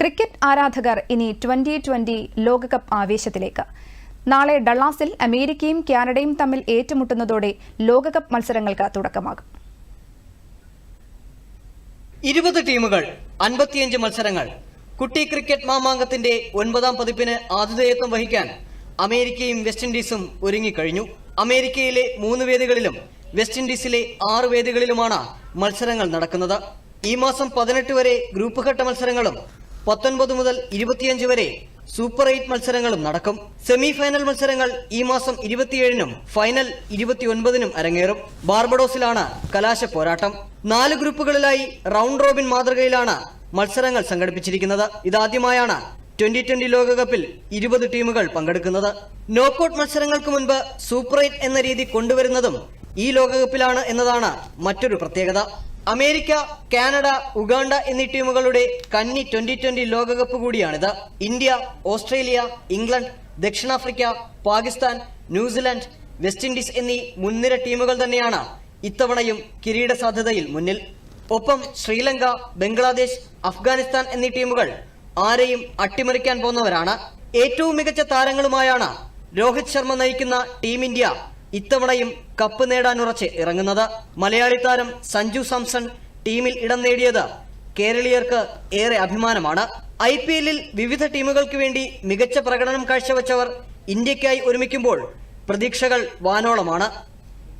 Cricket ആരാധകർ ഇനി twenty twenty ലോകകപ്പ് ആവേശത്തിലേക്ക്. നാളെ ഡള്ളാസിൽ അമേരിക്കയും കാനഡയും തമ്മിൽ ഏറ്റുമുട്ടുന്നതോടെ ലോകകപ്പ് മത്സരങ്ങൾക്ക് തുടക്കമാകും. ഇരുപത് ടീമുകൾ അൻപത്തിയഞ്ച് മത്സരങ്ങൾ. കുട്ടി ക്രിക്കറ്റ് മാമാങ്കത്തിന്റെ ഒൻപതാം പതിപ്പിന് ആതിഥേയത്വം വഹിക്കാൻ അമേരിക്കയും വെസ്റ്റ് ഇൻഡീസും ഒരുങ്ങിക്കഴിഞ്ഞു. അമേരിക്കയിലെ മൂന്ന് വേദികളിലും വെസ്റ്റ് ഇൻഡീസിലെ ആറ് വേദികളിലുമാണ് മത്സരങ്ങൾ നടക്കുന്നത്. ഈ മാസം പതിനെട്ട് വരെ ഗ്രൂപ്പ് ഘട്ട മത്സരങ്ങളും പത്തൊൻപത് മുതൽ ഇരുപത്തിയഞ്ച് വരെ സൂപ്പർ എയ്റ്റ് മത്സരങ്ങളും നടക്കും. സെമി ഫൈനൽ മത്സരങ്ങൾ ഈ മാസം ഇരുപത്തിയേഴിനും ഫൈനൽ ഇരുപത്തിയൊൻപതിനും അരങ്ങേറും. ബാർബഡോസിലാണ് കലാശ പോരാട്ടം. നാല് ഗ്രൂപ്പുകളിലായി റൗണ്ട് റോബിൻ മാതൃകയിലാണ് മത്സരങ്ങൾ സംഘടിപ്പിച്ചിരിക്കുന്നത്. ഇതാദ്യമായാണ് ട്വന്റി ട്വന്റി ലോകകപ്പിൽ ഇരുപത് ടീമുകൾ പങ്കെടുക്കുന്നത്. നോക്കൌട്ട് മത്സരങ്ങൾക്ക് മുൻപ് സൂപ്പർ എയ്റ്റ് എന്ന രീതി കൊണ്ടുവരുന്നതും ഈ ലോകകപ്പിലാണ് എന്നതാണ് മറ്റൊരു പ്രത്യേകത. അമേരിക്ക കാനഡ ഉഗാണ്ട എന്നീ ടീമുകളുടെ കന്നി ട്വന്റി ട്വന്റി ലോകകപ്പ് കൂടിയാണിത്. ഇന്ത്യ ഓസ്ട്രേലിയ ഇംഗ്ലണ്ട് ദക്ഷിണാഫ്രിക്ക പാകിസ്ഥാൻ ന്യൂസിലാൻഡ് വെസ്റ്റ് ഇൻഡീസ് എന്നീ മുൻനിര ടീമുകൾ തന്നെയാണ് ഇത്തവണയും കിരീട സാധ്യതയിൽ മുന്നിൽ. ഒപ്പം ശ്രീലങ്ക ബംഗ്ലാദേശ് അഫ്ഗാനിസ്ഥാൻ എന്നീ ടീമുകൾ ആരെയും അട്ടിമറിക്കാൻ പോകുന്നവരാണ്. ഏറ്റവും മികച്ച താരങ്ങളുമായാണ് രോഹിത് ശർമ്മ നയിക്കുന്ന ടീം ഇന്ത്യ. ഇത്തവണയും കപ്പ് നേടാനുറച്ച് ഇറങ്ങുന്നത് മലയാളി താരം സഞ്ജു സാംസൺ ടീമിൽ ഇടം നേടിയത് കേരളീയർക്ക് ഏറെ അഭിമാനമാണ്. ഐ പി എല്ലിൽ വിവിധ ടീമുകൾക്ക് വേണ്ടി മികച്ച പ്രകടനം കാഴ്ചവെച്ചവർ ഇന്ത്യക്കായി ഒരുമിക്കുമ്പോൾ പ്രതീക്ഷകൾ വാനോളമാണ്.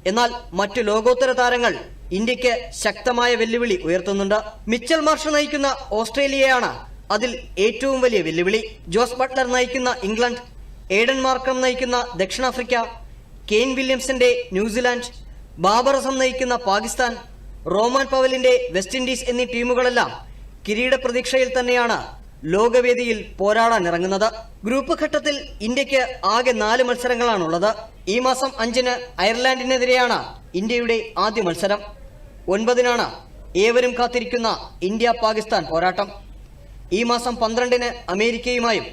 എന്നാൽ മറ്റു ലോകോത്തര താരങ്ങൾ ഇന്ത്യയ്ക്ക് ശക്തമായ വെല്ലുവിളി ഉയർത്തുന്നുണ്ട്. മിച്ചൽ മാർഷ് നയിക്കുന്ന ഓസ്ട്രേലിയയാണ് അതിൽ ഏറ്റവും വലിയ വെല്ലുവിളി. ജോസ് ബട്ട്ലർ നയിക്കുന്ന ഇംഗ്ലണ്ട് ഏഡൻ മാർക്കം നയിക്കുന്ന ദക്ഷിണാഫ്രിക്ക കെയ്ൻ വില്യംസിന്റെ ന്യൂസിലാൻഡ് ബാബറസം നയിക്കുന്ന പാകിസ്ഥാൻ റോമാൻ പവലിന്റെ വെസ്റ്റ് ഇൻഡീസ് എന്നീ ടീമുകളെല്ലാം കിരീട പ്രതീക്ഷയിൽ തന്നെയാണ് ലോകവേദിയിൽ പോരാടാൻ ഇറങ്ങുന്നത്. ഗ്രൂപ്പ് ഘട്ടത്തിൽ ഇന്ത്യയ്ക്ക് ആകെ നാല് മത്സരങ്ങളാണുള്ളത്. ഈ മാസം അഞ്ചിന് അയർലാൻഡിനെതിരെയാണ് ഇന്ത്യയുടെ ആദ്യ മത്സരം. ഒൻപതിനാണ് ഏവരും കാത്തിരിക്കുന്ന ഇന്ത്യ പാകിസ്ഥാൻ പോരാട്ടം. ഈ മാസം പന്ത്രണ്ടിന് അമേരിക്കയുമായും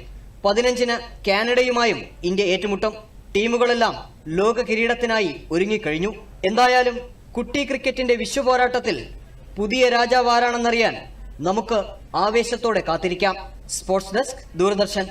പതിനഞ്ചിന് കാനഡയുമായും ഇന്ത്യ ഏറ്റുമുട്ടും. ടീമുകളെല്ലാം ലോക കിരീടത്തിനായി ഒരുങ്ങിക്കഴിഞ്ഞു. എന്തായാലും കുട്ടി ക്രിക്കറ്റിന്റെ വിശ്വപോരാട്ടത്തിൽ പുതിയ രാജാവ് ആരാണെന്നറിയാൻ നമുക്ക് ആവേശത്തോടെ കാത്തിരിക്കാം. Sports desk Doordarshan.